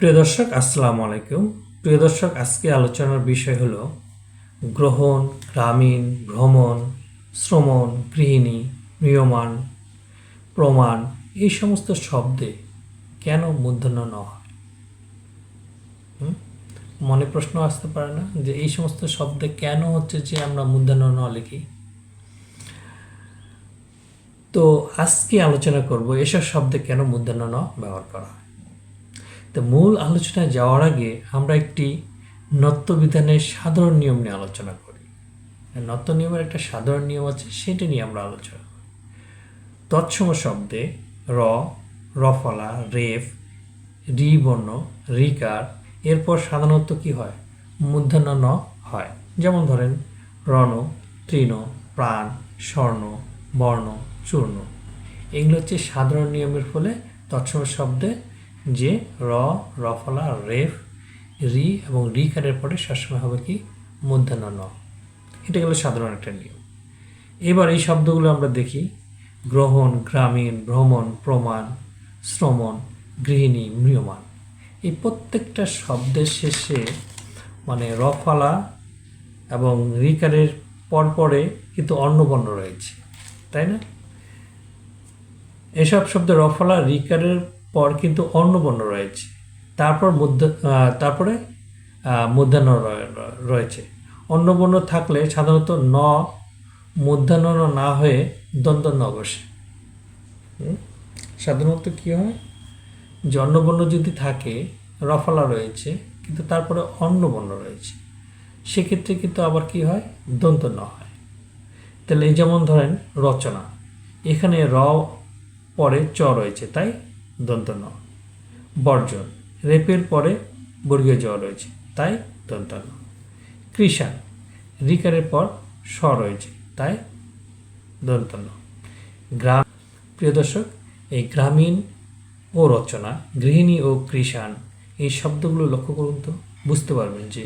প্রিয় দর্শক, আসসালামু আলাইকুম। প্রিয় দর্শক, আজকে আলোচনার বিষয় হলো গ্রহণ, গ্রামীণ, ভ্রমণ, শ্রমণ, গৃহিণী, নিয়মান, প্রমাণ, এই সমস্ত শব্দে কেন মূর্ধন্য ন? হয় মনে প্রশ্ন আসতে পারে না যে এই সমস্ত শব্দে কেন হচ্ছে যে আমরা মূর্ধন্য ন লিখি? তো আজকে আলোচনা করব এসব শব্দে কেন মূর্ধন্য ন ব্যবহার করা হয়? তো মূল আলোচনায় যাওয়ার আগে আমরা একটি নত্যবিধানের সাধারণ নিয়ম নিয়ে আলোচনা করি। নত্য নিয়মের একটা সাধারণ নিয়ম আছে, সেটা নিয়ে আমরা আলোচনা করি। তৎসম শব্দে র, রফলা, রেফ রি বর্ণ রিকার, এরপর সাধারণত কি হয়? মূর্ধন্য ন হয়। যেমন ধরেন, রণ, তৃণ, প্রাণ, স্বর্ণ, বর্ণ, চূর্ণ। এগুলো হচ্ছে সাধারণ নিয়মের ফলে তৎসম শব্দে যে, র, রফলা, রেফ, রি এবং রিকারের পরে সবসময় হবে কি? মূর্ধন্য ন এটা গেল সাধারণ একটা নিয়ম। এবার এই শব্দগুলো আমরা দেখি। গ্রহণ, গ্রামীণ, ভ্রমণ, প্রমাণ, শ্রমণ, গৃহিণী মৃয়মান এই প্রত্যেকটা শব্দের শেষে মানে রফালা এবং রিকারের পরপরে কিন্তু অন্নবর্ণ রয়েছে। তাই না? এসব শব্দ রফলা রিকারের পর কিন্তু অন্নবর্ণ রয়েছে। তারপর মধ্য তারপরে মধ্যাহ্ন রয়ে- রয়েছে। অন্নবর্ণ থাকলে সাধারণত ন, মধ্যাহ্ন না হয়ে দ্বন্দ্ব ন বসে সাধারণত কী হয়? যে অন্নবর্ণ যদি থাকে, রফলা রয়েছে, কিন্তু তারপরে অন্নবর্ণ রয়েছে। সেক্ষেত্রে কিন্তু আবার কি হয়? দন্ত ন হয়। তাহলে যেমন ধরেন রচনা, এখানে র পরে চ রয়েছে, তাই? দন্ত ন বর্জন, রেপের পরে বর্গীয় জ রয়েছে, তাই দন্ত ন কৃষাণ রিকারের পর স রয়েছে, তাই দন্ত ন গ্রাম, প্রিয় দর্শক, এই গ্রামীণ ও রচনা, গৃহিণী ও কৃষাণ, এই শব্দগুলো লক্ষ্য করুন তো, বুঝতে পারবেন যে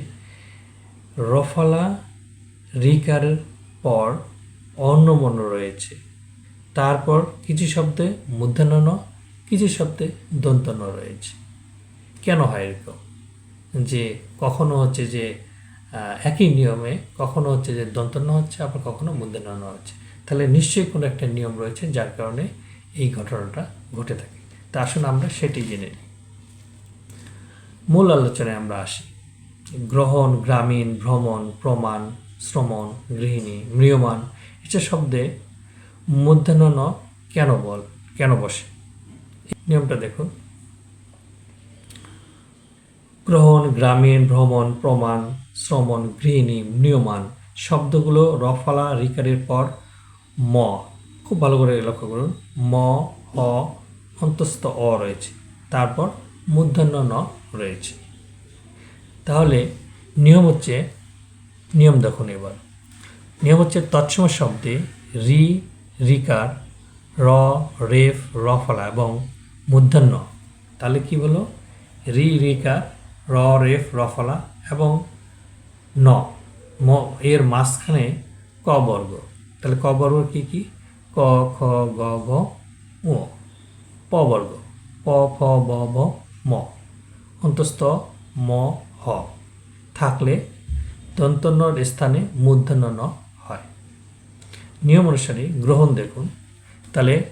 রফলা রিকারের পর অন্নবর্ণ রয়েছে, তারপর কিছু শব্দে মূর্ধন্য কিছু শব্দে ন রয়েছে। কেন হয় এরকম? যে কখনো হচ্ছে যে একই নিয়মে কখনো হচ্ছে যে দন্ত দন্তন্য হচ্ছে, আবার কখনো মূর্ধন্য ন হচ্ছে। তাহলে নিশ্চয়ই কোনো একটা নিয়ম রয়েছে যার কারণে এই ঘটনাটা ঘটে থাকে। তা আসুন আমরা সেটি জেনে নিই। মূল আলোচনায় আমরা আসি। গ্রহণ, গ্রামীণ, ভ্রমণ, প্রমাণ, শ্রমণ, গৃহিণী মৃয়মান এসব শব্দে মধ্যাহ্ন ন কেন বল, কেন বসে? নিয়মটা দেখুন গ্রহণ, গ্রামীণ, ভ্রমণ, প্রমাণ, শ্রমণ, গৃহিণী মৃয়মান শব্দগুলো রফালা রিকারের পর ম। খুব ভালো করে লক্ষ্য করুন। ম হ অন্তস্থ, অ রয়েছে। তারপর মূর্ধন্য ন রয়েছে। তাহলে নিয়ম হচ্ছে, নিয়ম দেখুন এবার। নিয়ম হচ্ছে তৎসম শব্দে রি রিকার র, রেফ, রফলা এবং মূর্ধন্য তাহলে কি হলো রি রিকার র, রেফ, রফলা এবং ন। ম, এর মাঝখানে ক বর্গ। তাহলে ক বর্গ কি কি? ক, খ, গ ঘ ও প বর্গ। প ফ ব ভ ম। অন্তস্থ ম, হ। থাকলে দন্তন্যর স্থানে মূর্ধন্য ন হয়। নিয়ম অনুসারে গ্রহণ দেখুন। তাহলে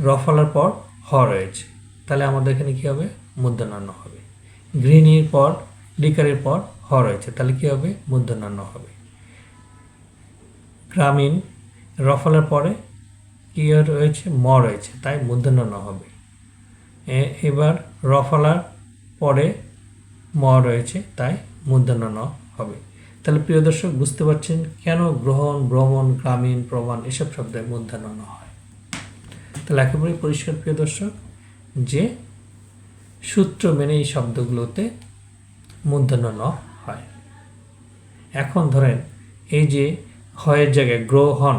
রফলার পর হ রয়েছে। তাহলে আমাদের এখানে কী হবে? মূর্ধন্য হবে। গৃহিণীর পর লিকারের পর হ রয়েছে। তাহলে কী হবে? মূর্ধন্য হবে। গ্রামীণ রফলার পরে কী রয়েছে? ম রয়েছে। তাই মূর্ধন্য হবে। এবার রফলার পরে ম রয়েছে। তাই মূর্ধন্য হবে। তাহলে প্রিয় দর্শক, বুঝতে পারছেন কেন গ্রহণ, ভ্রমণ, গ্রামীণ, প্রমাণ এসব শব্দে মূর্ধন্য হয়? তাহলে একেবারেই পরিষ্কার প্রিয় দর্শক যে সূত্র মেনে এই শব্দগুলোতে মূর্ধন্য ন হয়। এখন ধরেন এই যে হয়ের জায়গায় গ্রহণ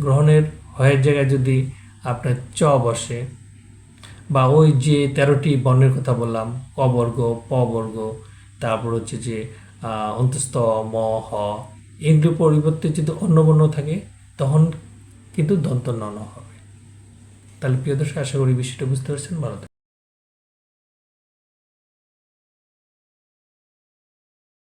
গ্রহণের হয়ের জায়গায় যদি আপনার চ বসে বা ওই যে তেরোটি বর্ণের কথা বললাম ক বর্গ প বর্গ তারপর হচ্ছে যে আহ, অন্তস্থ ম হ এগুলোর পরিবর্তে যদি অন্য বর্ণ থাকে তখন কিন্তু দন্ত ন ন হবে। তাহলে প্রিয় দর্শক আশা করি বিষয়টা বুঝতে পারছেন ভালো।